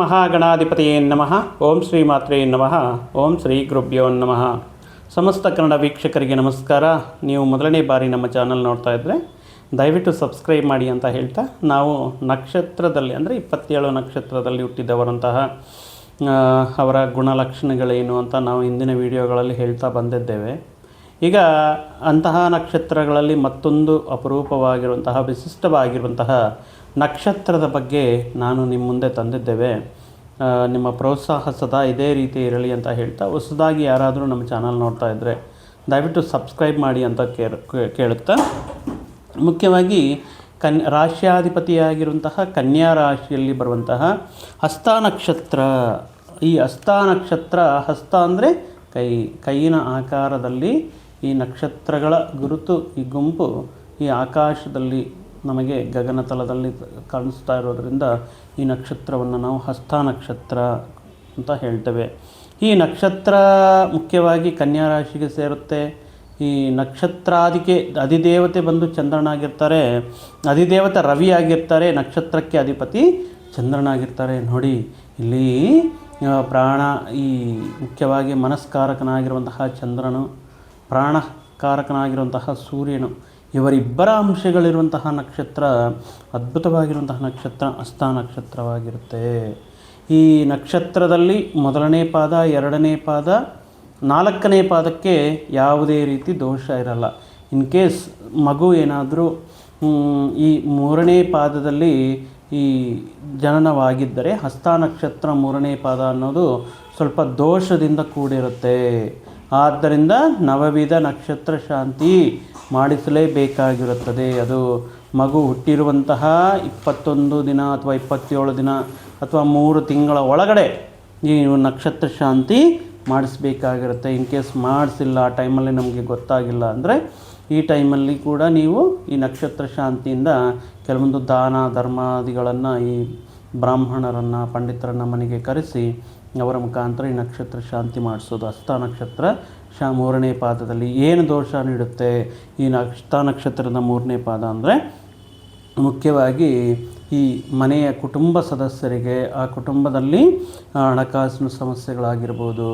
ಮಹಾಗಣಾಧಿಪತಿಯೇ ನಮಃ. ಓಂ ಶ್ರೀ ಮಾತ್ರೇ ನಮಃ. ಓಂ ಶ್ರೀ ಗುರುಭ್ಯೋ ನಮಃ. ಸಮಸ್ತ ಕನ್ನಡ ವೀಕ್ಷಕರಿಗೆ ನಮಸ್ಕಾರ. ನೀವು ಮೊದಲನೇ ಬಾರಿ ನಮ್ಮ ಚಾನಲ್ ನೋಡ್ತಾ ಇದ್ದರೆ ದಯವಿಟ್ಟು ಸಬ್ಸ್ಕ್ರೈಬ್ ಮಾಡಿ ಅಂತ ಹೇಳ್ತಾ, ನಾವು ನಕ್ಷತ್ರದಲ್ಲಿ ಅಂದರೆ ಇಪ್ಪತ್ತೇಳು ನಕ್ಷತ್ರದಲ್ಲಿ ಹುಟ್ಟಿದವರಂತಹ ಅವರ ಗುಣಲಕ್ಷಣಗಳೇನು ಅಂತ ನಾವು ಹಿಂದಿನ ವಿಡಿಯೋಗಳಲ್ಲಿ ಹೇಳ್ತಾ ಬಂದಿದ್ದೇವೆ. ಈಗ ಅಂತಹ ನಕ್ಷತ್ರಗಳಲ್ಲಿ ಮತ್ತೊಂದು ಅಪರೂಪವಾಗಿರುವಂತಹ, ವಿಶಿಷ್ಟವಾಗಿರುವಂತಹ ನಕ್ಷತ್ರದ ಬಗ್ಗೆ ನಾನು ನಿಮ್ಮ ಮುಂದೆ ತಂದಿದ್ದೇವೆ. ನಿಮ್ಮ ಪ್ರೋತ್ಸಾಹ ಸದಾ ಇದೇ ರೀತಿ ಇರಲಿ ಅಂತ ಹೇಳ್ತಾ ಹೊಸದಾಗಿ ಯಾರಾದರೂ ನಮ್ಮ ಚಾನಲ್ ನೋಡ್ತಾ ಇದ್ದರೆ ದಯವಿಟ್ಟು ಸಬ್ಸ್ಕ್ರೈಬ್ ಮಾಡಿ ಅಂತ ಕೇಳುತ್ತಾ. ಮುಖ್ಯವಾಗಿ ಕನ್, ರಾಶ್ಯಾಧಿಪತಿಯಾಗಿರುವಂತಹ ಕನ್ಯಾ ರಾಶಿಯಲ್ಲಿ ಬರುವಂತಹ ಹಸ್ತ ನಕ್ಷತ್ರ. ಈ ಹಸ್ತ ನಕ್ಷತ್ರ, ಹಸ್ತ ಅಂದರೆ ಕೈ ಕೈಯಿನ ಆಕಾರದಲ್ಲಿ ಈ ನಕ್ಷತ್ರಗಳ ಗುರುತು, ಈ ಗುಂಪು ಈ ಆಕಾಶದಲ್ಲಿ ನಮಗೆ ಗಗನತಲದಲ್ಲಿ ಕಾಣಿಸ್ತಾ ಇರೋದರಿಂದ ಈ ನಕ್ಷತ್ರವನ್ನು ನಾವು ಹಸ್ತ ನಕ್ಷತ್ರ ಅಂತ ಹೇಳ್ತೇವೆ. ಈ ನಕ್ಷತ್ರ ಮುಖ್ಯವಾಗಿ ಕನ್ಯಾ ರಾಶಿಗೆ ಸೇರುತ್ತೆ. ಈ ನಕ್ಷತ್ರಾದಿಕೆ ಅಧಿದೇವತೆ ಬಂದು ಚಂದ್ರನಾಗಿರ್ತಾರೆ ಅಧಿದೇವತೆ ರವಿ ಆಗಿರ್ತಾರೆ, ನಕ್ಷತ್ರಕ್ಕೆ ಅಧಿಪತಿ ಚಂದ್ರನಾಗಿರ್ತಾರೆ ನೋಡಿ, ಇಲ್ಲಿ ಪ್ರಾಣ, ಈ ಮುಖ್ಯವಾಗಿ ಮನಸ್ಕಾರಕನಾಗಿರುವಂತಹ ಚಂದ್ರನು, ಪ್ರಾಣಕಾರಕನಾಗಿರುವಂತಹ ಸೂರ್ಯನು ಇವರಿಬ್ಬರ ಅಂಶಗಳಿರುವಂತಹ ನಕ್ಷತ್ರ ಅದ್ಭುತವಾಗಿರುವಂತಹ ನಕ್ಷತ್ರ ಹಸ್ತ ನಕ್ಷತ್ರವಾಗಿರುತ್ತೆ. ಈ ನಕ್ಷತ್ರದಲ್ಲಿ ಮೊದಲನೇ ಪಾದ, ಎರಡನೇ ಪಾದ, ನಾಲ್ಕನೇ ಪಾದಕ್ಕೆ ಯಾವುದೇ ರೀತಿ ದೋಷ ಇರಲ್ಲ. ಇನ್ ಕೇಸ್ ಮಗು ಏನಾದರೂ ಈ ಮೂರನೇ ಪಾದದಲ್ಲಿ ಈ ಜನನವಾಗಿದ್ದರೆ ಹಸ್ತ ನಕ್ಷತ್ರ ಮೂರನೇ ಪಾದ ಅನ್ನೋದು ಸ್ವಲ್ಪ ದೋಷದಿಂದ ಕೂಡಿರುತ್ತೆ. ಆದ್ದರಿಂದ ನವವಿಧ ನಕ್ಷತ್ರ ಶಾಂತಿ ಮಾಡಿಸಲೇಬೇಕಾಗಿರುತ್ತದೆ. ಅದು ಮಗು ಹುಟ್ಟಿರುವಂತಹ ಇಪ್ಪತ್ತೊಂದು ದಿನ ಅಥವಾ ಇಪ್ಪತ್ತೇಳು ದಿನ ಅಥವಾ ಮೂರು ತಿಂಗಳ ಒಳಗಡೆ ಈ ನಕ್ಷತ್ರ ಶಾಂತಿ ಮಾಡಿಸ್ಬೇಕಾಗಿರುತ್ತೆ. ಇನ್ ಕೇಸ್ ಮಾಡಿಸಿಲ್ಲ, ಆ ಟೈಮಲ್ಲಿ ನಮಗೆ ಗೊತ್ತಾಗಿಲ್ಲ ಅಂದರೆ ಈ ಟೈಮಲ್ಲಿ ಕೂಡ ನೀವು ಈ ನಕ್ಷತ್ರ ಶಾಂತಿಯಿಂದ ಕೆಲವೊಂದು ದಾನ, ಧರ್ಮಾದಿಗಳನ್ನು ಈ ಬ್ರಾಹ್ಮಣರನ್ನು, ಪಂಡಿತರನ್ನು ಮನೆಗೆ ಕರೆಸಿ ಅವರ ಮುಖಾಂತರ ಈ ನಕ್ಷತ್ರ ಶಾಂತಿ ಮಾಡಿಸೋದು. ಹಸ್ತ ನಕ್ಷತ್ರ ಶಾ ಮೂರನೇ ಪಾದದಲ್ಲಿ ಏನು ದೋಷ ನೀಡುತ್ತೆ? ಈ ಹಸ್ತ ನಕ್ಷತ್ರದ ಮೂರನೇ ಪಾದ ಅಂದರೆ ಮುಖ್ಯವಾಗಿ ಈ ಮನೆಯ ಕುಟುಂಬ ಸದಸ್ಯರಿಗೆ ಆ ಕುಟುಂಬದಲ್ಲಿ ಹಣಕಾಸಿನ ಸಮಸ್ಯೆಗಳಾಗಿರ್ಬೋದು,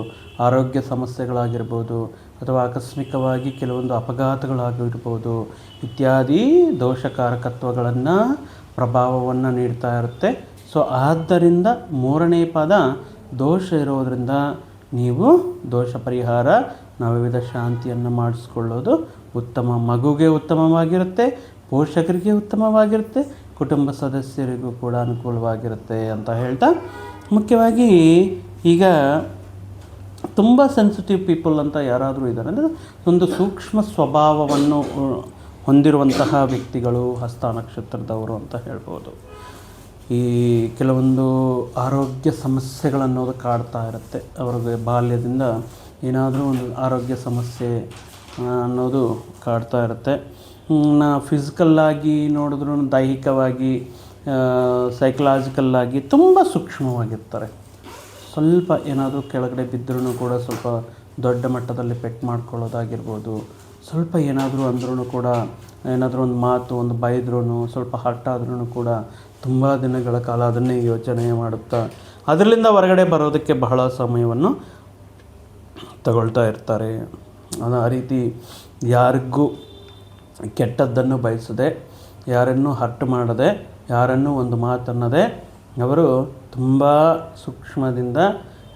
ಆರೋಗ್ಯ ಸಮಸ್ಯೆಗಳಾಗಿರ್ಬೋದು, ಅಥವಾ ಆಕಸ್ಮಿಕವಾಗಿ ಕೆಲವೊಂದು ಅಪಘಾತಗಳಾಗಿರ್ಬೋದು ಇತ್ಯಾದಿ ದೋಷಕಾರಕತ್ವಗಳನ್ನು ಪ್ರಭಾವವನ್ನು ನೀಡ್ತಾ ಇರುತ್ತೆ. ಸೊ ಆದ್ದರಿಂದ ಮೂರನೇ ಪದ ದೋಷ ಇರೋದರಿಂದ ನೀವು ದೋಷ ಪರಿಹಾರ ನವವಿಧ ಶಾಂತಿಯನ್ನು ಮಾಡಿಸ್ಕೊಳ್ಳೋದು ಉತ್ತಮ, ಮಗುಗೆ ಉತ್ತಮವಾಗಿರುತ್ತೆ, ಪೋಷಕರಿಗೆ ಉತ್ತಮವಾಗಿರುತ್ತೆ, ಕುಟುಂಬ ಸದಸ್ಯರಿಗೂ ಕೂಡ ಅನುಕೂಲವಾಗಿರುತ್ತೆ ಅಂತ ಹೇಳ್ತಾ, ಮುಖ್ಯವಾಗಿ ಈಗ ತುಂಬ ಸೆನ್ಸಿಟಿವ್ ಪೀಪಲ್ ಅಂತ ಯಾರಾದರೂ ಇದ್ದಾರೆ. ಅಂದರೆ ಒಂದು ಸೂಕ್ಷ್ಮ ಸ್ವಭಾವವನ್ನು ಹೊಂದಿರುವಂತಹ ವ್ಯಕ್ತಿಗಳು ಹಸ್ತ ನಕ್ಷತ್ರದವರು ಅಂತ ಹೇಳ್ಬೋದು. ಈ ಕೆಲವೊಂದು ಆರೋಗ್ಯ ಸಮಸ್ಯೆಗಳನ್ನೋದು ಕಾಡ್ತಾ ಇರುತ್ತೆ. ಅವ್ರಿಗೆ ಬಾಲ್ಯದಿಂದ ಏನಾದರೂ ಒಂದು ಆರೋಗ್ಯ ಸಮಸ್ಯೆ ಅನ್ನೋದು ಕಾಡ್ತಾ ಇರುತ್ತೆ. ನಾ ಫಿಸಿಕಲ್ಲಾಗಿ ನೋಡಿದ್ರೂ ದೈಹಿಕವಾಗಿ ಸೈಕಲಾಜಿಕಲ್ಲಾಗಿ ತುಂಬ ಸೂಕ್ಷ್ಮವಾಗಿರ್ತಾರೆ. ಸ್ವಲ್ಪ ಏನಾದರೂ ಕೆಳಗಡೆ ಬಿದ್ದರೂ ಕೂಡ ಸ್ವಲ್ಪ ದೊಡ್ಡ ಮಟ್ಟದಲ್ಲಿ ಪೆಟ್ಟು ಮಾಡ್ಕೊಳ್ಳೋದಾಗಿರ್ಬೋದು. ಸ್ವಲ್ಪ ಏನಾದರೂ ಅಂದ್ರೂ ಕೂಡ ಏನಾದರೂ ಒಂದು ಮಾತು, ಒಂದು ಬೈದ್ರೂ ಸ್ವಲ್ಪ ಹರ್ಟ್ ಕೂಡ ತುಂಬ ದಿನಗಳ ಕಾಲ ಅದನ್ನೇ ಯೋಚನೆ ಮಾಡುತ್ತಾ, ಅದರಿಂದ ಹೊರಗಡೆ ಬರೋದಕ್ಕೆ ಬಹಳ ಸಮಯವನ್ನು ತಗೊಳ್ತಾ ಇರ್ತಾರೆ. ಅದು ಆ ರೀತಿ ಯಾರಿಗೂ ಕೆಟ್ಟದ್ದನ್ನು ಬಯಸದೆ, ಯಾರನ್ನು ಹರ್ಟ್ ಮಾಡದೆ, ಯಾರನ್ನು ಒಂದು ಮಾತನ್ನದೆ, ಅವರು ತುಂಬ ಸೂಕ್ಷ್ಮದಿಂದ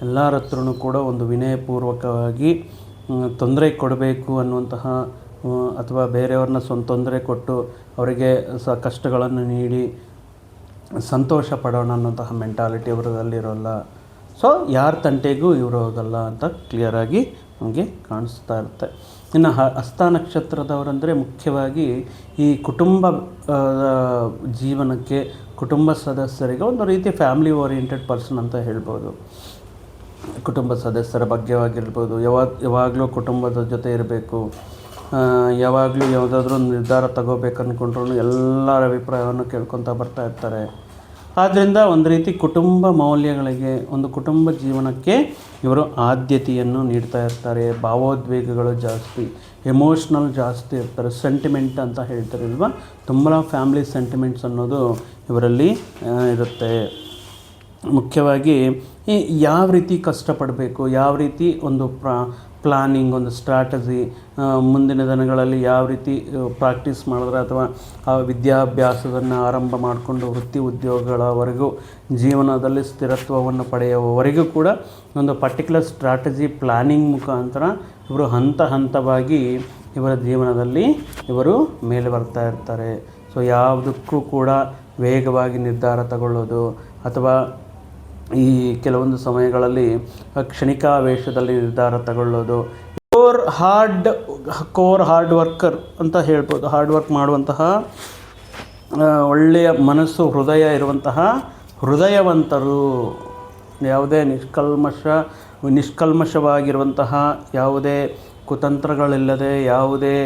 ಎಲ್ಲರ ಹತ್ರನೂ ಕೂಡ ಒಂದು ವಿನಯಪೂರ್ವಕವಾಗಿ ತೊಂದರೆ ಕೊಡಬೇಕು ಅನ್ನುವಂತಹ ಅಥವಾ ಬೇರೆಯವ್ರನ್ನ ಸ್ವಂತ ತೊಂದರೆ ಕೊಟ್ಟು ಅವರಿಗೆ ಸ, ಕಷ್ಟಗಳನ್ನು ನೀಡಿ ಸಂತೋಷ ಪಡೋಣ ಅನ್ನೋಂತಹ ಮೆಂಟಾಲಿಟಿ ಅವರಲ್ಲಿರೋಲ್ಲ ಸೊ ಯಾರ ತಂಟೆಗೂ ಇವರು ಹೋಗಲ್ಲ ಅಂತ ಕ್ಲಿಯರಾಗಿ ನಮಗೆ ಕಾಣಿಸ್ತಾ ಇರುತ್ತೆ. ಇನ್ನು ಹ, ಹಸ್ತ ನಕ್ಷತ್ರದವರಂದರೆ ಮುಖ್ಯವಾಗಿ ಈ ಕುಟುಂಬ ಜೀವನಕ್ಕೆ ಕುಟುಂಬ ಸದಸ್ಯರಿಗೆ ಒಂದು ರೀತಿ ಫ್ಯಾಮಿಲಿ ಓರಿಯೆಂಟೆಡ್ ಪರ್ಸನ್ ಅಂತ ಹೇಳ್ಬೋದು. ಕುಟುಂಬ ಸದಸ್ಯರ ಬಗ್ಗೆವಾಗಿರ್ಬೋದು ಯಾವಾಗ ಯಾವಾಗಲೂ ಕುಟುಂಬದ ಜೊತೆ ಇರಬೇಕು. ಯಾವಾಗಲೂ ಯಾವುದಾದ್ರೂ ನಿರ್ಧಾರ ತಗೋಬೇಕು ಅಂದ್ಕೊಂಡ್ರು ಎಲ್ಲರ ಅಭಿಪ್ರಾಯವನ್ನು ಕೇಳ್ಕೊತಾ ಬರ್ತಾ ಇರ್ತಾರೆ. ಆದ್ದರಿಂದ ಒಂದು ರೀತಿ ಕುಟುಂಬ ಮೌಲ್ಯಗಳಿಗೆ, ಒಂದು ಕುಟುಂಬ ಜೀವನಕ್ಕೆ ಇವರು ಆದ್ಯತೆಯನ್ನು ನೀಡ್ತಾ ಇರ್ತಾರೆ. ಭಾವೋದ್ವೇಗಗಳು ಜಾಸ್ತಿ ಎಮೋಷ್ನಲ್ ಜಾಸ್ತಿ ಇರ್ತಾರೆ. ಸೆಂಟಿಮೆಂಟ್ ಅಂತ ಹೇಳ್ತಾರಲ್ವಾ? ತುಂಬ ಫ್ಯಾಮಿಲಿ ಸೆಂಟಿಮೆಂಟ್ಸ್ ಅನ್ನೋದು ಇವರಲ್ಲಿ ಇರುತ್ತೆ. ಮುಖ್ಯವಾಗಿ ಯಾವ ರೀತಿ ಕಷ್ಟಪಡಬೇಕು, ಯಾವ ರೀತಿ ಒಂದು ಪ್ರಾ ಪ್ಲಾನಿಂಗ್ ಒಂದು ಸ್ಟ್ರಾಟಜಿ ಮುಂದಿನ ದಿನಗಳಲ್ಲಿ ಯಾವ ರೀತಿ ಪ್ರಾಕ್ಟೀಸ್ ಮಾಡಿದ್ರೆ ಅಥವಾ ಆ ವಿದ್ಯಾಭ್ಯಾಸವನ್ನು ಆರಂಭ ಮಾಡಿಕೊಂಡು ವೃತ್ತಿ ಉದ್ಯೋಗಗಳವರೆಗೂ ಜೀವನದಲ್ಲಿ ಸ್ಥಿರತ್ವವನ್ನು ಪಡೆಯುವವರೆಗೂ ಕೂಡ ಒಂದು ಪರ್ಟಿಕ್ಯುಲರ್ ಸ್ಟ್ರಾಟಜಿ ಪ್ಲಾನಿಂಗ್ ಮುಖಾಂತರ ಇವರು ಹಂತ ಹಂತವಾಗಿ ಇವರ ಜೀವನದಲ್ಲಿ ಇವರು ಮೇಲೆ ಬರ್ತಾ ಇರ್ತಾರೆ. ಸೊ ಯಾವುದಕ್ಕೂ ಕೂಡ ವೇಗವಾಗಿ ನಿರ್ಧಾರ ತಗೊಳ್ಳೋದು ಅಥವಾ ಈ ಕೆಲವೊಂದು ಸಮಯಗಳಲ್ಲಿ ಕ್ಷಣಿಕಾವೇಶದಲ್ಲಿ ನಿರ್ಧಾರ ತಗೊಳ್ಳೋದು. Core hard core hard worker ಅಂತ ಹೇಳ್ಬೋದು. ಹಾರ್ಡ್ ವರ್ಕ್ ಮಾಡುವಂತಹ ಒಳ್ಳೆಯ ಮನಸ್ಸು, ಹೃದಯ ಇರುವಂತಹ ಹೃದಯವಂತರು. ಯಾವುದೇ ನಿಷ್ಕಲ್ಮಶ, ನಿಷ್ಕಲ್ಮಶವಾಗಿರುವಂತಹ ಯಾವುದೇ ಕುತಂತ್ರಗಳಿಲ್ಲದೆ, ಯಾವುದೇ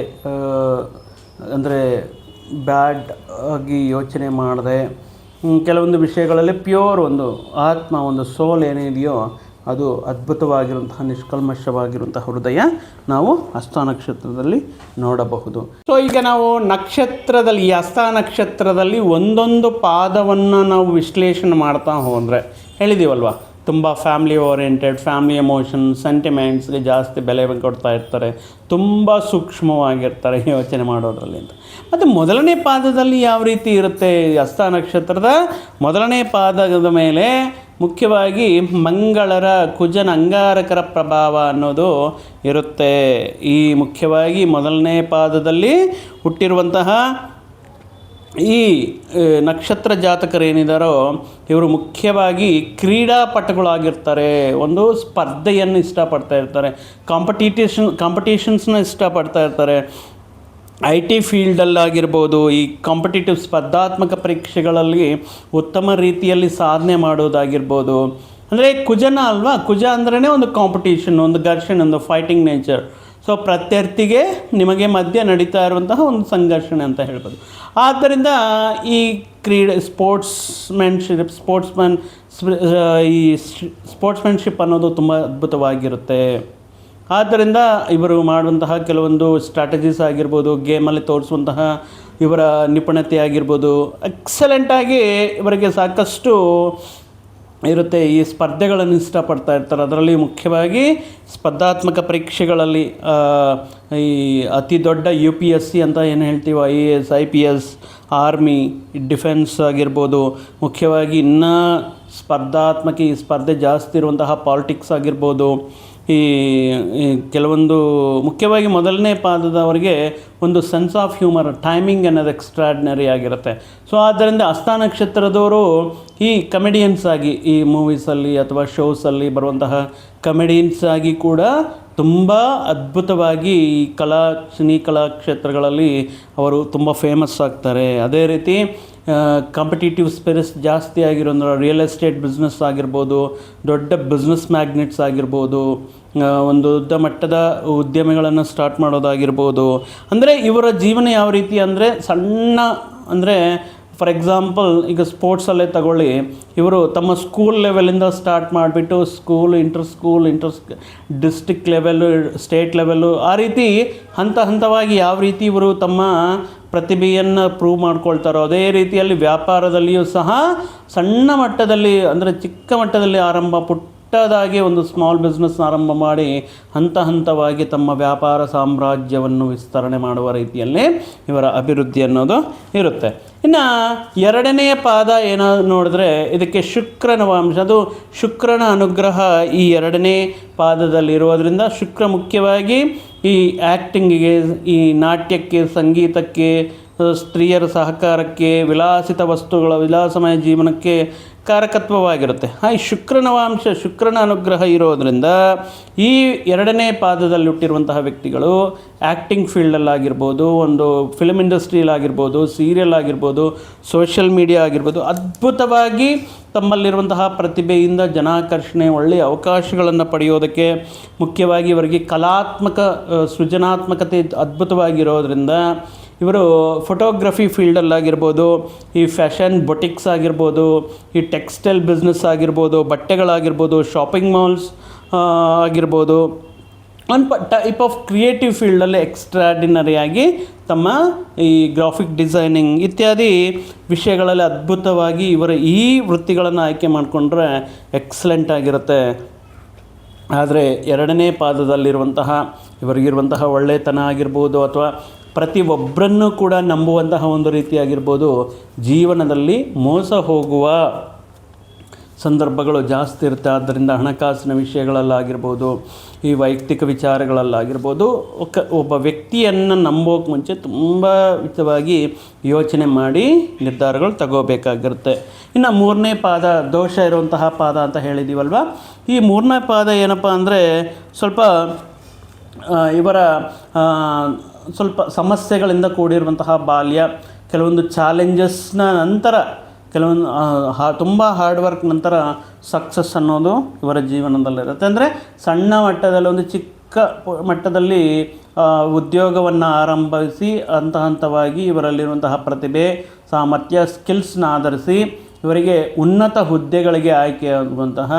ಅಂದರೆ ಬ್ಯಾಡ್ ಆಗಿ ಯೋಚನೆ ಮಾಡದೆ ಕೆಲವೊಂದು ವಿಷಯಗಳಲ್ಲಿ ಪ್ಯೂರ್ ಒಂದು ಆತ್ಮ, ಒಂದು ಸೋಲ್ ಏನಿದೆಯೋ ಅದು ಅದ್ಭುತವಾಗಿರುವಂತಹ, ನಿಷ್ಕಲ್ಮಶವಾಗಿರುವಂತಹ ಹೃದಯ ನಾವು ಹಸ್ತ ನಕ್ಷತ್ರದಲ್ಲಿ ನೋಡಬಹುದು. ಸೊ ಈಗ ನಾವು ನಕ್ಷತ್ರದಲ್ಲಿ, ಈ ಹಸ್ತ ನಕ್ಷತ್ರದಲ್ಲಿ ಒಂದೊಂದು ಪಾದವನ್ನು ನಾವು ವಿಶ್ಲೇಷಣೆ ಮಾಡ್ತಾ ಹೋದರೆ ಹೇಳಿದ್ದೀವಲ್ವ ತುಂಬ ಫ್ಯಾಮ್ಲಿ ಓರಿಯೆಂಟೆಡ್ ಫ್ಯಾಮ್ಲಿ ಎಮೋಷನ್ ಸೆಂಟಿಮೆಂಟ್ಸ್ಗೆ ಜಾಸ್ತಿ ಬೆಲೆ ಕೊಡ್ತಾ ಇರ್ತಾರೆ. ತುಂಬ ಸೂಕ್ಷ್ಮವಾಗಿರ್ತಾರೆ ಯೋಚನೆ ಮಾಡೋದ್ರಲ್ಲಿ ಅಂತ. ಮತ್ತು ಮೊದಲನೇ ಪಾದದಲ್ಲಿ ಯಾವ ರೀತಿ ಇರುತ್ತೆ ಹಸ್ತ ನಕ್ಷತ್ರದ? ಮೊದಲನೇ ಪಾದದ ಮೇಲೆ ಮುಖ್ಯವಾಗಿ ಮಂಗಳರ ಕುಜನ ಅಂಗಾರಕರ ಪ್ರಭಾವ ಅನ್ನೋದು ಇರುತ್ತೆ. ಈ ಮುಖ್ಯವಾಗಿ ಮೊದಲನೇ ಪಾದದಲ್ಲಿ ಹುಟ್ಟಿರುವಂತಹ ಈ ನಕ್ಷತ್ರ ಜಾತಕರೇನಿದ್ದಾರೋ ಇವರು ಮುಖ್ಯವಾಗಿ ಕ್ರೀಡಾಪಟುಗಳಾಗಿರ್ತಾರೆ ಒಂದು ಸ್ಪರ್ಧೆಯನ್ನು ಇಷ್ಟಪಡ್ತಾ ಇರ್ತಾರೆ. ಕಾಂಪಿಟೀಟೇಷನ್ ಕಾಂಪಿಟೇಷನ್ಸ್ನ ಇಷ್ಟಪಡ್ತಾ ಇರ್ತಾರೆ. ಐ ಟಿ ಫೀಲ್ಡಲ್ಲಾಗಿರ್ಬೋದು ಈ ಕಾಂಪಿಟೇಟಿವ್ ಸ್ಪರ್ಧಾತ್ಮಕ ಪರೀಕ್ಷೆಗಳಲ್ಲಿ ಉತ್ತಮ ರೀತಿಯಲ್ಲಿ ಸಾಧನೆ ಮಾಡೋದಾಗಿರ್ಬೋದು. ಅಂದರೆ ಕುಜನ ಅಲ್ವಾ? ಕುಜ ಅಂದ್ರೇ ಒಂದು ಕಾಂಪಿಟೇಷನ್ ಒಂದು ಘರ್ಷಣೆ, ಒಂದು ಫೈಟಿಂಗ್ ನೇಚರ್ ಸೊ ಪ್ರತ್ಯರ್ಥಿಗೆ ನಿಮಗೆ ಮಧ್ಯೆ ನಡೀತಾ ಇರುವಂತಹ ಒಂದು ಸಂಘರ್ಷಣೆ ಅಂತ ಹೇಳ್ಬೋದು. ಆದ್ದರಿಂದ ಈ ಕ್ರೀಡೆ ಸ್ಪೋರ್ಟ್ಸ್ಮೆನ್ಶಿಪ್ ಸ್ಪೋರ್ಟ್ಸ್ಮನ್ ಈ ಸ್ಪೋರ್ಟ್ಸ್ಮೆನ್ಶಿಪ್ ಅನ್ನೋದು ತುಂಬ ಅದ್ಭುತವಾಗಿರುತ್ತೆ. ಆದ್ದರಿಂದ ಇವರು ಮಾಡುವಂತಹ ಕೆಲವೊಂದು ಸ್ಟ್ರಾಟಜೀಸ್ ಆಗಿರ್ಬೋದು ಗೇಮಲ್ಲಿ ತೋರಿಸುವಂತಹ ಇವರ ನಿಪುಣತೆ ಆಗಿರ್ಬೋದು ಎಕ್ಸಲೆಂಟಾಗಿ ಇವರಿಗೆ ಸಾಕಷ್ಟು ಇರುತ್ತೆ. ಈ ಸ್ಪರ್ಧೆಗಳನ್ನು ಇಷ್ಟಪಡ್ತಾ ಇರ್ತಾರೆ. ಅದರಲ್ಲಿ ಮುಖ್ಯವಾಗಿ ಸ್ಪರ್ಧಾತ್ಮಕ ಪರೀಕ್ಷೆಗಳಲ್ಲಿ ಈ ಅತಿ ದೊಡ್ಡ ಯು ಪಿ ಎಸ್ ಸಿ ಅಂತ ಏನು ಹೇಳ್ತೀವೋ I A S I P S army defence ಆಗಿರ್ಬೋದು. ಮುಖ್ಯವಾಗಿ ಇನ್ನೂ ಸ್ಪರ್ಧಾತ್ಮಕ, ಈ ಸ್ಪರ್ಧೆ ಜಾಸ್ತಿ ಇರುವಂತಹ ಪಾಲಿಟಿಕ್ಸ್ ಆಗಿರ್ಬೋದು. ಈ ಕೆಲವೊಂದು, ಮುಖ್ಯವಾಗಿ ಮೊದಲನೇ ಪಾದದವರಿಗೆ ಒಂದು ಸೆನ್ಸ್ ಆಫ್ ಹ್ಯೂಮರ್ ಟೈಮಿಂಗ್ ಅನ್ನೋದು ಎಕ್ಸ್ಟ್ರಾಡ್ನರಿ ಆಗಿರುತ್ತೆ. ಸೊ ಆದ್ದರಿಂದ ಹಸ್ತ ನಕ್ಷತ್ರದವರು ಈ ಕಮಿಡಿಯನ್ಸ್ ಆಗಿ, ಈ ಮೂವೀಸಲ್ಲಿ ಅಥವಾ ಶೋಸಲ್ಲಿ ಬರುವಂತಹ ಕಮಿಡಿಯನ್ಸ್ ಆಗಿ ಕೂಡ ತುಂಬ ಅದ್ಭುತವಾಗಿ ಈ ಕಲಾ, ಸಿನಿ ಕಲಾ ಕ್ಷೇತ್ರಗಳಲ್ಲಿ ಅವರು ತುಂಬ ಫೇಮಸ್ ಆಗ್ತಾರೆ. ಅದೇ ರೀತಿ ಕಾಂಪಿಟೇಟಿವ್ ಸ್ಪಿರಿಟ್ಸ್ ಜಾಸ್ತಿ ಆಗಿರೋ ರಿಯಲ್ ಎಸ್ಟೇಟ್ ಬಿಸ್ನೆಸ್ ಆಗಿರ್ಬೋದು, ದೊಡ್ಡ ಬಿಸ್ನೆಸ್ ಮ್ಯಾಗ್ನೆಟ್ಸ್ ಆಗಿರ್ಬೋದು ಒಂದು ದೊಡ್ಡ ಮಟ್ಟದ ಉದ್ಯಮಗಳನ್ನು ಸ್ಟಾರ್ಟ್ ಮಾಡೋದಾಗಿರ್ಬೋದು. ಅಂದರೆ ಇವರ ಜೀವನ ಯಾವ ರೀತಿ ಅಂದರೆ ಸಣ್ಣ ಅಂದರೆ ಫಾರ್ ಎಕ್ಸಾಂಪಲ್ ಈಗ ಸ್ಪೋರ್ಟ್ಸಲ್ಲೇ ತಗೊಳ್ಳಿ, ಇವರು ತಮ್ಮ ಸ್ಕೂಲ್ ಲೆವೆಲಿಂದ ಸ್ಟಾರ್ಟ್ ಮಾಡಿಬಿಟ್ಟು school inter school inter district level state level ಆ ರೀತಿ ಹಂತ ಹಂತವಾಗಿ ಯಾವ ರೀತಿ ಇವರು ತಮ್ಮ ಪ್ರತಿಭೆಯನ್ನು ಪ್ರೂವ್ ಮಾಡ್ಕೊಳ್ತಾರೋ ಅದೇ ರೀತಿಯಲ್ಲಿ ವ್ಯಾಪಾರದಲ್ಲಿಯೂ ಸಹ ಸಣ್ಣ ಮಟ್ಟದಲ್ಲಿ, ಅಂದರೆ ಚಿಕ್ಕ ಮಟ್ಟದಲ್ಲಿ ಆರಂಭ ಪುಟ್ಟದಾಗಿ ಒಂದು ಸ್ಮಾಲ್ ಬಿಸ್ನೆಸ್ ಆರಂಭ ಮಾಡಿ ಹಂತ ಹಂತವಾಗಿ ತಮ್ಮ ವ್ಯಾಪಾರ ಸಾಮ್ರಾಜ್ಯವನ್ನು ವಿಸ್ತರಣೆ ಮಾಡುವ ರೀತಿಯಲ್ಲಿ ಇವರ ಅಭಿವೃದ್ಧಿ ಅನ್ನೋದು ಇರುತ್ತೆ. ಇನ್ನು ಎರಡನೆಯ ಪಾದ ಏನೋ ನೋಡಿದ್ರೆ ಇದಕ್ಕೆ ಶುಕ್ರನ ವಂಶ ಅದು ಶುಕ್ರನ ಅನುಗ್ರಹ ಈ ಎರಡನೇ ಪಾದದಲ್ಲಿರುವುದರಿಂದ ಶುಕ್ರ ಮುಖ್ಯವಾಗಿ ಈ ಆ್ಯಕ್ಟಿಂಗಿಗೆ ಈ ನಾಟ್ಯಕ್ಕೆ, ಸಂಗೀತಕ್ಕೆ ಸ್ತ್ರೀಯರ ಸಹಕಾರಕ್ಕೆ, ವಿಲಾಸಿತ ವಸ್ತುಗಳ, ವಿಲಾಸಮಯ ಜೀವನಕ್ಕೆ ಕಾರಕತ್ವವಾಗಿರುತ್ತೆ. ಈ ಶುಕ್ರನ ವಾಂಶ ಶುಕ್ರನ ಅನುಗ್ರಹ ಇರೋದರಿಂದ ಈ ಎರಡನೇ ಪಾದದಲ್ಲಿ ಹುಟ್ಟಿರುವಂತಹ ವ್ಯಕ್ತಿಗಳು ಆ್ಯಕ್ಟಿಂಗ್ ಫೀಲ್ಡಲ್ಲಾಗಿರ್ಬೋದು, ಒಂದು ಫಿಲ್ಮ್ ಇಂಡಸ್ಟ್ರಿಯಲ್ಲಾಗಿರ್ಬೋದು ಸೀರಿಯಲ್ ಆಗಿರ್ಬೋದು ಸೋಷಿಯಲ್ ಮೀಡಿಯಾ ಆಗಿರ್ಬೋದು, ಅದ್ಭುತವಾಗಿ ತಮ್ಮಲ್ಲಿರುವಂತಹ ಪ್ರತಿಭೆಯಿಂದ ಜನಾಕರ್ಷಣೆ, ಒಳ್ಳೆಯ ಅವಕಾಶಗಳನ್ನು ಪಡೆಯೋದಕ್ಕೆ ಮುಖ್ಯವಾಗಿ ಇವರಿಗೆ ಕಲಾತ್ಮಕ ಸೃಜನಾತ್ಮಕತೆ ಅದ್ಭುತವಾಗಿರೋದ್ರಿಂದ ಇವರು ಫೋಟೋಗ್ರಫಿ ಫೀಲ್ಡಲ್ಲಾಗಿರ್ಬೋದು ಈ ಫ್ಯಾಷನ್ ಬೊಟಿಕ್ಸ್ ಆಗಿರ್ಬೋದು, ಈ ಟೆಕ್ಸ್ಟೈಲ್ ಬಿಸ್ನೆಸ್ ಆಗಿರ್ಬೋದು, ಬಟ್ಟೆಗಳಾಗಿರ್ಬೋದು ಶಾಪಿಂಗ್ ಮಾಲ್ಸ್ ಆಗಿರ್ಬೋದು. ಒನ್ ಪ ಟೈಪ್ ಆಫ್ ಕ್ರಿಯೇಟಿವ್ ಫೀಲ್ಡಲ್ಲಿ ಎಕ್ಸ್ಟ್ರಾಡಿನರಿಯಾಗಿ ತಮ್ಮ ಈ ಗ್ರಾಫಿಕ್ ಡಿಸೈನಿಂಗ್ ಇತ್ಯಾದಿ ವಿಷಯಗಳಲ್ಲಿ ಅದ್ಭುತವಾಗಿ ಇವರ ಈ ವೃತ್ತಿಗಳನ್ನು ಆಯ್ಕೆ ಮಾಡಿಕೊಂಡ್ರೆ ಎಕ್ಸಲೆಂಟ್ ಆಗಿರುತ್ತೆ. ಆದರೆ ಎರಡನೇ ಪಾದದಲ್ಲಿರುವಂತಹ, ಇವರಿಗಿರುವಂತಹ ಒಳ್ಳೆತನ ಆಗಿರ್ಬೋದು ಅಥವಾ ಪ್ರತಿಯೊಬ್ಬರನ್ನು ಕೂಡ ನಂಬುವಂತಹ ಒಂದು ರೀತಿಯಾಗಿರ್ಬೋದು ಜೀವನದಲ್ಲಿ ಮೋಸ ಹೋಗುವ ಸಂದರ್ಭಗಳು ಜಾಸ್ತಿ ಇರುತ್ತೆ. ಆದ್ದರಿಂದ ಹಣಕಾಸಿನ ವಿಷಯಗಳಲ್ಲಾಗಿರ್ಬೋದು, ಈ ವೈಯಕ್ತಿಕ ವಿಚಾರಗಳಲ್ಲಾಗಿರ್ಬೋದು, ಒಕ್ಕ ಒಬ್ಬ ವ್ಯಕ್ತಿಯನ್ನು ನಂಬೋಕೆ ಮುಂಚೆ ತುಂಬ ವಿಧವಾಗಿ ಯೋಚನೆ ಮಾಡಿ ನಿರ್ಧಾರಗಳು ತಗೋಬೇಕಾಗಿರುತ್ತೆ. ಇನ್ನು ಮೂರನೇ ಪಾದ, ದೋಷ ಇರುವಂತಹ ಪಾದ ಅಂತ ಹೇಳಿದ್ದೀವಲ್ವ ಈ ಮೂರನೇ ಪಾದ ಏನಪ್ಪ ಅಂದರೆ ಸ್ವಲ್ಪ ಇವರ ಸ್ವಲ್ಪ ಸಮಸ್ಯೆಗಳಿಂದ ಕೂಡಿರುವಂತಹ ಬಾಲ್ಯ, ಕೆಲವೊಂದು ಚಾಲೆಂಜಸ್ನ ನಂತರ ಕೆಲವೊಂದು ಹಾ, ತುಂಬ ಹಾರ್ಡ್ ವರ್ಕ್ ನಂತರ ಸಕ್ಸಸ್ ಅನ್ನೋದು ಇವರ ಜೀವನದಲ್ಲಿರುತ್ತೆ ಅಂದರೆ ಸಣ್ಣ ಮಟ್ಟದಲ್ಲಿ ಒಂದು ಚಿಕ್ಕ ಮಟ್ಟದಲ್ಲಿ ಉದ್ಯೋಗವನ್ನು ಆರಂಭಿಸಿ ಹಂತ ಹಂತವಾಗಿ ಇವರಲ್ಲಿರುವಂತಹ ಪ್ರತಿಭೆ, ಸಾಮರ್ಥ್ಯ ಸ್ಕಿಲ್ಸ್ನ ಆಧರಿಸಿ ಇವರಿಗೆ ಉನ್ನತ ಹುದ್ದೆಗಳಿಗೆ ಆಯ್ಕೆಯಾಗುವಂತಹ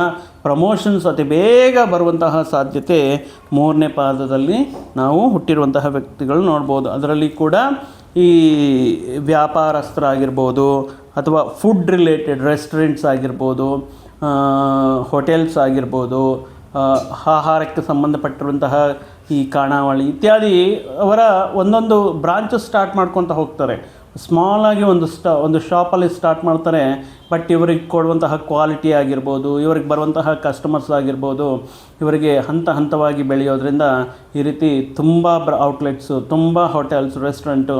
ಪ್ರಮೋಷನ್ಸ್ ಅತಿ ಬೇಗ ಬರುವಂತಹ ಸಾಧ್ಯತೆ ಮೂರನೇ ಪಾದದಲ್ಲಿ ನಾವು ಹುಟ್ಟಿರುವಂತಹ ವ್ಯಕ್ತಿಗಳು ನೋಡ್ಬೋದು. ಅದರಲ್ಲಿ ಕೂಡ ಈ ವ್ಯಾಪಾರಸ್ಥರಾಗಿರ್ಬೋದು ಅಥವಾ ಫುಡ್ ರಿಲೇಟೆಡ್ ರೆಸ್ಟೋರೆಂಟ್ಸ್ ಆಗಿರ್ಬೋದು ಹೋಟೆಲ್ಸ್ ಆಗಿರ್ಬೋದು ಆಹಾರಕ್ಕೆ ಸಂಬಂಧಪಟ್ಟಿರುವಂತಹ ಈ ಖಾನಾವಳಿ ಇತ್ಯಾದಿ ಅವರ ಒಂದೊಂದು ಬ್ರಾಂಚಸ್ ಸ್ಟಾರ್ಟ್ ಮಾಡ್ಕೊತ ಹೋಗ್ತಾರೆ. ಸ್ಮಾಲ್ ಆಗಿ ಒಂದು ಸ್ಟಾ ಒಂದು ಶಾಪಲ್ಲಿ ಸ್ಟಾರ್ಟ್ ಮಾಡ್ತಾರೆ ಬಟ್ ಇವರಿಗೆ ಕೊಡುವಂತಹ ಕ್ವಾಲಿಟಿ ಆಗಿರ್ಬೋದು, ಇವ್ರಿಗೆ ಬರುವಂತಹ ಕಸ್ಟಮರ್ಸ್ ಆಗಿರ್ಬೋದು, ಇವರಿಗೆ ಹಂತ ಹಂತವಾಗಿ ಬೆಳೆಯೋದ್ರಿಂದ ಈ ರೀತಿ ತುಂಬ ಬ್ರ ಔಟ್ಲೆಟ್ಸು ತುಂಬ ಹೋಟೆಲ್ಸ್ ರೆಸ್ಟೋರೆಂಟು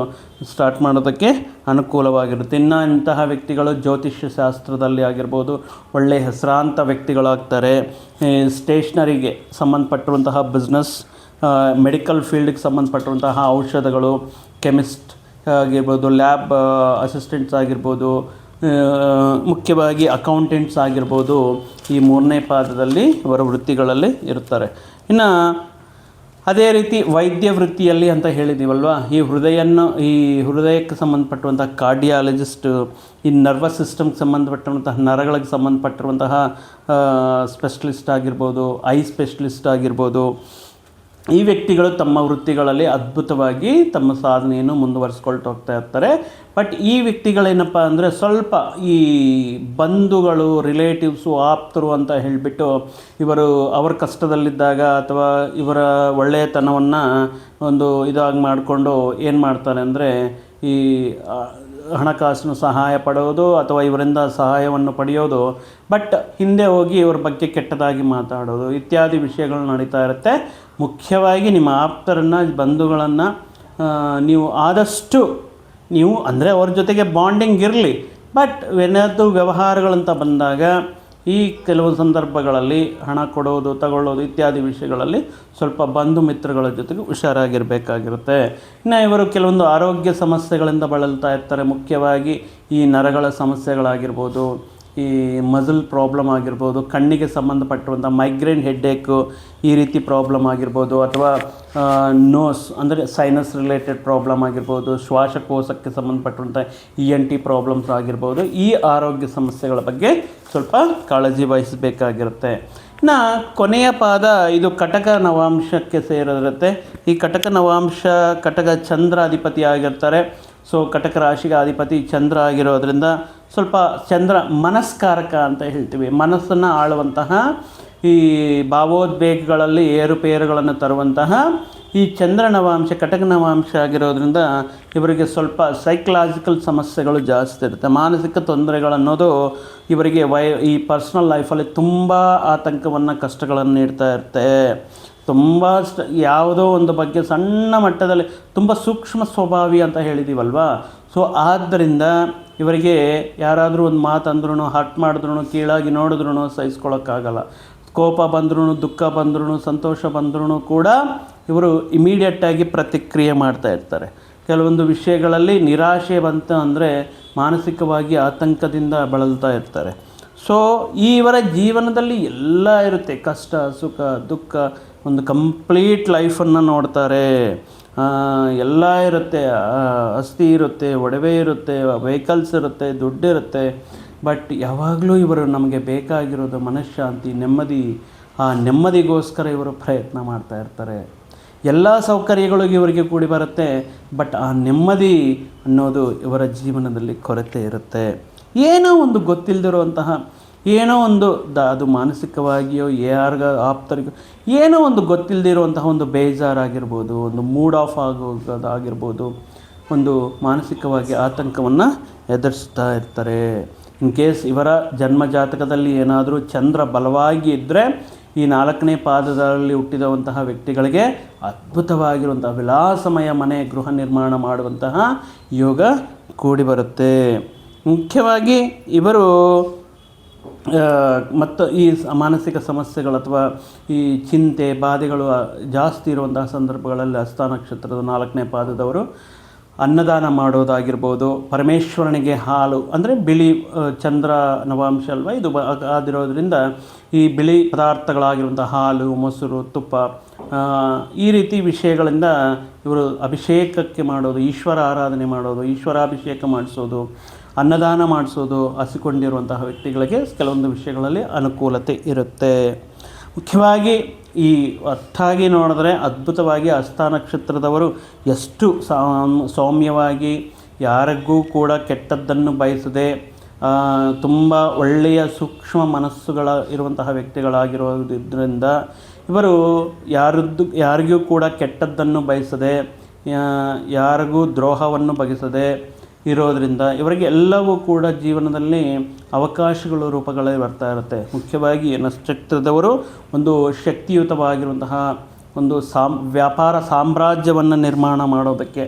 ಸ್ಟಾರ್ಟ್ ಮಾಡೋದಕ್ಕೆ ಅನುಕೂಲವಾಗಿರುತ್ತೆ. ಇನ್ನು ಇಂತಹ ವ್ಯಕ್ತಿಗಳು ಜ್ಯೋತಿಷ್ಯ ಶಾಸ್ತ್ರದಲ್ಲಿ ಆಗಿರ್ಬೋದು ಒಳ್ಳೆಯ ಹೆಸರಾಂತ ವ್ಯಕ್ತಿಗಳಾಗ್ತಾರೆ ಸ್ಟೇಷ್ನರಿಗೆ ಸಂಬಂಧಪಟ್ಟಿರುವಂತಹ ಬಿಸ್ನೆಸ್ ಮೆಡಿಕಲ್ ಫೀಲ್ಡ್ಗೆ ಸಂಬಂಧಪಟ್ಟಿರುವಂತಹ ಔಷಧಗಳು ಕೆಮಿಸ್ಟ್ ಆಗಿರ್ಬೋದು ಲ್ಯಾಬ್ ಅಸಿಸ್ಟೆಂಟ್ಸ್ ಆಗಿರ್ಬೋದು ಮುಖ್ಯವಾಗಿ ಅಕೌಂಟೆಂಟ್ಸ್ ಆಗಿರ್ಬೋದು, ಈ ಮೂರನೇ ಪಾದದಲ್ಲಿ ಇವರ ವೃತ್ತಿಗಳಲ್ಲಿ ಇರುತ್ತಾರೆ. ಇನ್ನು ಅದೇ ರೀತಿ ವೈದ್ಯ ವೃತ್ತಿಯಲ್ಲಿ ಅಂತ ಹೇಳಿದ್ದೀವಲ್ವ ಈ ಹೃದಯನ್ನು, ಈ ಹೃದಯಕ್ಕೆ ಸಂಬಂಧಪಟ್ಟಂತಹ ಕಾರ್ಡಿಯಾಲಜಿಸ್ಟ್ ಈ ನರ್ವಸ್ ಸಿಸ್ಟಮ್ಗೆ ಸಂಬಂಧಪಟ್ಟಂತಹ, ನರಗಳಿಗೆ ಸಂಬಂಧಪಟ್ಟಿರುವಂತಹ ಸ್ಪೆಷಲಿಸ್ಟ್ ಆಗಿರ್ಬೋದು ಐ ಸ್ಪೆಷಲಿಸ್ಟ್ ಆಗಿರ್ಬೋದು ಈ ವ್ಯಕ್ತಿಗಳು ತಮ್ಮ ವೃತ್ತಿಗಳಲ್ಲಿ ಅದ್ಭುತವಾಗಿ ತಮ್ಮ ಸಾಧನೆಯನ್ನು ಮುಂದುವರಿಸ್ಕೊಳ್ತಾ ಹೋಗ್ತಾ ಇರ್ತಾರೆ. ಬಟ್ ಈ ವ್ಯಕ್ತಿಗಳೇನಪ್ಪ ಅಂದರೆ ಸ್ವಲ್ಪ ಈ ಬಂಧುಗಳು ರಿಲೇಟಿವ್ಸು ಆಪ್ತರು ಅಂತ ಹೇಳಿಬಿಟ್ಟು ಇವರು ಅವರ ಕಷ್ಟದಲ್ಲಿದ್ದಾಗ ಅಥವಾ ಇವರ ಒಳ್ಳೆಯತನವನ್ನು ಒಂದು ಇದಾಗಿ ಮಾಡಿಕೊಂಡು ಏನು ಮಾಡ್ತಾರೆ ಅಂದರೆ ಈ ಹಣಕಾಸಿನ ಸಹಾಯ ಪಡೆಯೋದು ಅಥವಾ ಇವರಿಂದ ಸಹಾಯವನ್ನು ಪಡೆಯೋದು, ಬಟ್ ಹಿಂದೆ ಹೋಗಿ ಇವ್ರ ಬಗ್ಗೆ ಕೆಟ್ಟದಾಗಿ ಮಾತಾಡೋದು ಇತ್ಯಾದಿ ವಿಷಯಗಳು ನಡೀತಾ ಇರುತ್ತೆ. ಮುಖ್ಯವಾಗಿ ನಿಮ್ಮ ಆಪ್ತರನ್ನು, ಬಂಧುಗಳನ್ನು ನೀವು ಆದಷ್ಟು ನೀವು ಅಂದರೆ ಅವ್ರ ಜೊತೆಗೆ ಬಾಂಡಿಂಗ್ ಇರಲಿ. ಬಟ್ ಏನಾದರೂ ವ್ಯವಹಾರಗಳಂತ ಬಂದಾಗ ಈ ಕೆಲವು ಸಂದರ್ಭಗಳಲ್ಲಿ ಹಣ ಕೊಡೋದು, ತಗೊಳ್ಳೋದು ಇತ್ಯಾದಿ ವಿಷಯಗಳಲ್ಲಿ ಸ್ವಲ್ಪ ಬಂಧು ಮಿತ್ರಗಳ ಜೊತೆಗೆ ಹುಷಾರಾಗಿರಬೇಕಾಗಿರುತ್ತೆ. ಇನ್ನು ಇವರು ಕೆಲವೊಂದು ಆರೋಗ್ಯ ಸಮಸ್ಯೆಗಳಿಂದ ಬಳಲ್ತಾ ಇರ್ತಾರೆ. ಮುಖ್ಯವಾಗಿ ಈ ನರಗಳ ಸಮಸ್ಯೆಗಳಾಗಿರ್ಬೋದು ಈ ಮಸಲ್ ಪ್ರಾಬ್ಲಮ್ ಆಗಿರ್ಬೋದು, ಕಣ್ಣಿಗೆ ಸಂಬಂಧಪಟ್ಟಿರುವಂಥ ಮೈಗ್ರೇನ್ ಹೆಡ್ಡೇಕು ಈ ರೀತಿ ಪ್ರಾಬ್ಲಮ್ ಆಗಿರ್ಬೋದು, ಅಥವಾ ನೋಸ್ ಅಂದರೆ ಸೈನಸ್ ರಿಲೇಟೆಡ್ ಪ್ರಾಬ್ಲಮ್ ಆಗಿರ್ಬೋದು, ಶ್ವಾಸಕೋಶಕ್ಕೆ ಸಂಬಂಧಪಟ್ಟಿರುವಂಥ ಇ ಎನ್ ಟಿ ಪ್ರಾಬ್ಲಮ್ಸ್ ಆಗಿರ್ಬೋದು, ಈ ಆರೋಗ್ಯ ಸಮಸ್ಯೆಗಳ ಬಗ್ಗೆ ಸ್ವಲ್ಪ ಕಾಳಜಿ ವಹಿಸಬೇಕಾಗಿರುತ್ತೆ. ಇನ್ನು ಕೊನೆಯ ಪಾದ ಇದು ಕಟಕ ನವಾಂಶಕ್ಕೆ ಸೇರಿರುತ್ತೆ. ಈ ಕಟಕ ನವಾಂಶ, ಕಟಕ ಚಂದ್ರ ಅಧಿಪತಿ ಆಗಿರ್ತಾರೆ. ಸೊ ಕಟಕ ರಾಶಿಗೆ ಅಧಿಪತಿ ಚಂದ್ರ ಆಗಿರೋದ್ರಿಂದ ಸ್ವಲ್ಪ ಚಂದ್ರ ಮನಸ್ಕಾರಕ ಅಂತ ಹೇಳ್ತೀವಿ. ಮನಸ್ಸನ್ನು ಆಳುವಂತಹ ಈ ಭಾವೋದ್ವೇಗಗಳಲ್ಲಿ ಏರುಪೇರುಗಳನ್ನು ತರುವಂತಹ ಈ ಚಂದ್ರ ನವಾಂಶ, ಕಟಕ ನವಾಂಶ ಆಗಿರೋದ್ರಿಂದ ಇವರಿಗೆ ಸ್ವಲ್ಪ ಸೈಕಲಾಜಿಕಲ್ ಸಮಸ್ಯೆಗಳು ಜಾಸ್ತಿ ಇರುತ್ತೆ. ಮಾನಸಿಕ ತೊಂದರೆಗಳನ್ನೋದು ಇವರಿಗೆ ವೈ ಈ ಪರ್ಸ್ನಲ್ ಲೈಫಲ್ಲಿ ತುಂಬ ಆತಂಕವನ್ನು, ಕಷ್ಟಗಳನ್ನು ನೀಡ್ತಾ ಇರುತ್ತೆ. ತುಂಬ ಯಾವುದೋ ಒಂದು ಬಗ್ಗೆ ಸಣ್ಣ ಮಟ್ಟದಲ್ಲಿ, ತುಂಬ ಸೂಕ್ಷ್ಮ ಸ್ವಭಾವಿ ಅಂತ ಹೇಳಿದ್ದೀವಲ್ವಾ ಸೊ ಆದ್ದರಿಂದ ಇವರಿಗೆ ಯಾರಾದರೂ ಒಂದು ಮಾತಂದ್ರೂ ಹರ್ಟ್ ಮಾಡಿದ್ರು ಕೀಳಾಗಿ ನೋಡಿದ್ರೂ ಸಹಿಸ್ಕೊಳ್ಳೋಕ್ಕಾಗಲ್ಲ ಕೋಪ ಬಂದ್ರೂ ದುಃಖ ಬಂದ್ರೂ ಸಂತೋಷ ಬಂದ್ರೂ ಕೂಡ ಇವರು ಇಮಿಡಿಯೇಟಾಗಿ ಪ್ರತಿಕ್ರಿಯೆ ಮಾಡ್ತಾ ಇರ್ತಾರೆ. ಕೆಲವೊಂದು ವಿಷಯಗಳಲ್ಲಿ ನಿರಾಶೆ ಬಂತು ಅಂದರೆ ಮಾನಸಿಕವಾಗಿ ಆತಂಕದಿಂದ ಬಳಲ್ತಾ ಇರ್ತಾರೆ. ಸೊ ಇವರ ಜೀವನದಲ್ಲಿ ಎಲ್ಲ ಇರುತ್ತೆ. ಕಷ್ಟ, ಸುಖ, ದುಃಖ ಒಂದು ಕಂಪ್ಲೀಟ್ ಲೈಫನ್ನು ನೋಡ್ತಾರೆ. ಎಲ್ಲ ಇರುತ್ತೆ. ಅಸ್ಥಿ ಇರುತ್ತೆ, ಒಡವೆ ಇರುತ್ತೆ, ವೆಹಿಕಲ್ಸ್ ಇರುತ್ತೆ ದುಡ್ಡಿರುತ್ತೆ ಬಟ್ ಯಾವಾಗಲೂ ಇವರು ನಮಗೆ ಬೇಕಾಗಿರೋದು ಮನಃಶಾಂತಿ ನೆಮ್ಮದಿ. ಆ ನೆಮ್ಮದಿಗೋಸ್ಕರ ಇವರು ಪ್ರಯತ್ನ ಮಾಡ್ತಾ ಇರ್ತಾರೆ. ಎಲ್ಲ ಸೌಕರ್ಯಗಳು ಇವರಿಗೆ ಕೂಡಿ ಬರುತ್ತೆ. ಬಟ್ ಆ ನೆಮ್ಮದಿ ಅನ್ನೋದು ಇವರ ಜೀವನದಲ್ಲಿ ಕೊರತೆ ಇರುತ್ತೆ. ಏನೋ ಒಂದು ಗೊತ್ತಿಲ್ಲದಿರುವಂತಹ ಏನೋ ಒಂದು ದ ಅದು ಮಾನಸಿಕವಾಗಿಯೋ, ಯಾರಿಗ, ಆಪ್ತರಿಗೋ, ಏನೋ ಒಂದು ಗೊತ್ತಿಲ್ಲದಿರುವಂತಹ ಒಂದು ಬೇಜಾರಾಗಿರ್ಬೋದು, ಒಂದು ಮೂಡ್ ಆಫ್ ಆಗೋದಾಗಿರ್ಬೋದು, ಒಂದು ಮಾನಸಿಕವಾಗಿ ಆತಂಕವನ್ನು ಎದುರಿಸ್ತಾ ಇರ್ತಾರೆ. ಇನ್ ಕೇಸ್ ಇವರ ಜನ್ಮ ಜಾತಕದಲ್ಲಿ ಏನಾದರೂ ಚಂದ್ರ ಬಲವಾಗಿ ಇದ್ದರೆ ಈ ನಾಲ್ಕನೇ ಪಾದದಲ್ಲಿ ಹುಟ್ಟಿದಂತಹ ವ್ಯಕ್ತಿಗಳಿಗೆ ಅದ್ಭುತವಾಗಿರುವಂತಹ ವಿಲಾಸಮಯ ಮನೆ ಗೃಹ ನಿರ್ಮಾಣ ಮಾಡುವಂತಹ ಯೋಗ ಕೂಡಿ ಬರುತ್ತೆ. ಮುಖ್ಯವಾಗಿ ಇವರು ಮತ್ತು ಈ ಮಾನಸಿಕ ಸಮಸ್ಯೆಗಳು ಅಥವಾ ಈ ಚಿಂತೆ, ಬಾಧೆಗಳು ಜಾಸ್ತಿ ಇರುವಂತಹ ಸಂದರ್ಭಗಳಲ್ಲಿ ಹಸ್ತ ನಕ್ಷತ್ರದ ನಾಲ್ಕನೇ ಪಾದದವರು ಅನ್ನದಾನ ಮಾಡೋದಾಗಿರ್ಬೋದು, ಪರಮೇಶ್ವರನಿಗೆ ಹಾಲು, ಅಂದರೆ ಬಿಳಿ ಚಂದ್ರ ನವಾಂಶ ಅಲ್ವಾ, ಇದು ಆದಿರೋದ್ರಿಂದ ಈ ಬಿಳಿ ಪದಾರ್ಥಗಳಾಗಿರುವಂಥ ಹಾಲು, ಮೊಸರು, ತುಪ್ಪ ಈ ರೀತಿ ವಿಷಯಗಳಿಂದ ಇವರು ಅಭಿಷೇಕಕ್ಕೆ ಮಾಡೋದು, ಈಶ್ವರ ಆರಾಧನೆ ಮಾಡೋದು, ಈಶ್ವರಾಭಿಷೇಕ ಮಾಡಿಸೋದು ಅನ್ನದಾನ ಮಾಡಿಸೋದು, ಹಸಿಕೊಂಡಿರುವಂತಹ ವ್ಯಕ್ತಿಗಳಿಗೆ ಕೆಲವೊಂದು ವಿಷಯಗಳಲ್ಲಿ ಅನುಕೂಲತೆ ಇರುತ್ತೆ. ಮುಖ್ಯವಾಗಿ ಈ ಅರ್ಥಾಗಿ ನೋಡಿದ್ರೆ ಅದ್ಭುತವಾಗಿ ಹಸ್ತ ನಕ್ಷತ್ರದವರು ಎಷ್ಟು ಸೌಮ್ಯವಾಗಿ ಯಾರಿಗೂ ಕೂಡ ಕೆಟ್ಟದ್ದನ್ನು ಬಯಸದೆ ತುಂಬ ಒಳ್ಳೆಯ ಸೂಕ್ಷ್ಮ ಮನಸ್ಸುಗಳ ಇರುವಂತಹ ವ್ಯಕ್ತಿಗಳಾಗಿರೋದ್ರಿಂದ ಇವರು ಯಾರದ್ದು, ಯಾರಿಗೂ ಕೂಡ ಕೆಟ್ಟದ್ದನ್ನು ಬಯಸದೆ ಯಾರಿಗೂ ದ್ರೋಹವನ್ನು ಬಯಸದೆ ಇರೋದರಿಂದ ಇವರಿಗೆ ಎಲ್ಲವೂ ಕೂಡ ಜೀವನದಲ್ಲಿ ಅವಕಾಶಗಳು ರೂಪಗಳೇ ಬರ್ತಾ ಇರುತ್ತೆ. ಮುಖ್ಯವಾಗಿ ನಕ್ಷತ್ರದವರು ಒಂದು ಶಕ್ತಿಯುತವಾಗಿರುವಂತಹ ಒಂದು ಸಾಮ್, ವ್ಯಾಪಾರ ಸಾಮ್ರಾಜ್ಯವನ್ನು ನಿರ್ಮಾಣ ಮಾಡೋದಕ್ಕೆ,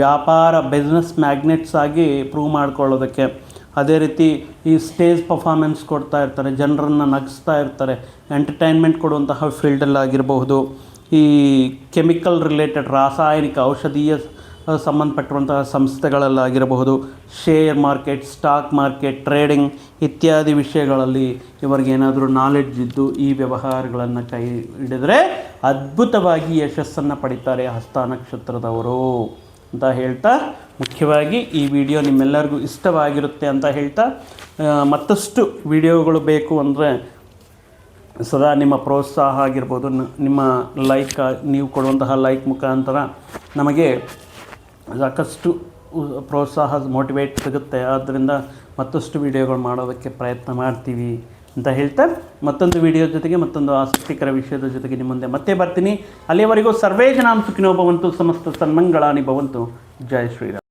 ವ್ಯಾಪಾರ ಬಿಸ್ನೆಸ್ ಮ್ಯಾಗ್ನೆಟ್ಸ್ ಆಗಿ ಪ್ರೂವ್ ಮಾಡ್ಕೊಳ್ಳೋದಕ್ಕೆ. ಅದೇ ರೀತಿ ಈ ಸ್ಟೇಜ್ ಪರ್ಫಾರ್ಮೆನ್ಸ್ ಕೊಡ್ತಾ ಇರ್ತಾರೆ, ಜನರನ್ನು ನಗಿಸ್ತಾ ಇರ್ತಾರೆ ಎಂಟರ್ಟೈನ್ಮೆಂಟ್ ಕೊಡುವಂತಹ ಫೀಲ್ಡಲ್ಲಾಗಿರಬಹುದು ಈ ಕೆಮಿಕಲ್ ರಿಲೇಟೆಡ್ ರಾಸಾಯನಿಕ ಔಷಧೀಯ ಸಂಬಂಧಪಟ್ಟಿರುವಂತಹ ಸಂಸ್ಥೆಗಳಲ್ಲಾಗಿರಬಹುದು share market stock market trading ಇತ್ಯಾದಿ ವಿಷಯಗಳಲ್ಲಿ ಇವರಿಗೇನಾದರೂ ನಾಲೆಡ್ಜ್ ಇದ್ದು ಈ ವ್ಯವಹಾರಗಳನ್ನು ಕೈ ಹಿಡಿದರೆ ಅದ್ಭುತವಾಗಿ ಯಶಸ್ಸನ್ನು ಪಡಿತಾರೆ ಹಸ್ತ ನಕ್ಷತ್ರದವರು ಅಂತ ಹೇಳ್ತಾ, ಮುಖ್ಯವಾಗಿ ಈ ವಿಡಿಯೋ ನಿಮ್ಮೆಲ್ಲರಿಗೂ ಇಷ್ಟವಾಗಿರುತ್ತೆ ಅಂತ ಹೇಳ್ತಾ ಮತ್ತಷ್ಟು ವಿಡಿಯೋಗಳು ಬೇಕು ಅಂದರೆ ಸದಾ ನಿಮ್ಮ ಪ್ರೋತ್ಸಾಹ ಆಗಿರ್ಬೋದು ನಿಮ್ಮ ಲೈಕ್ ನೀವು ಕೊಡುವಂತಹ ಲೈಕ್ ಮುಖಾಂತರ ನಮಗೆ ಸಾಕಷ್ಟು ಪ್ರೋತ್ಸಾಹ ಮೋಟಿವೇಟ್ ಸಿಗುತ್ತೆ. ಆದ್ದರಿಂದ ಮತ್ತಷ್ಟು ವೀಡಿಯೋಗಳು ಮಾಡೋದಕ್ಕೆ ಪ್ರಯತ್ನ ಮಾಡ್ತೀವಿ ಅಂತ ಹೇಳ್ತಾ ಮತ್ತೊಂದು ವಿಡಿಯೋ ಜೊತೆಗೆ ಮತ್ತೊಂದು ಆಸಕ್ತಿಕರ ವಿಷಯದ ಜೊತೆಗೆ ನಿಮ್ಮ ಮುಂದೆ ಮತ್ತೆ ಬರ್ತೀನಿ. ಅಲ್ಲಿಯವರೆಗೂ ಸರ್ವೇ ಜನಾಂ ಸುಖಿನೋ ಸಮಸ್ತ ಸನ್ಮಂಗಳಾನಿ ಭವಂತು. ಜೈ ಶ್ರೀರಾಮ್.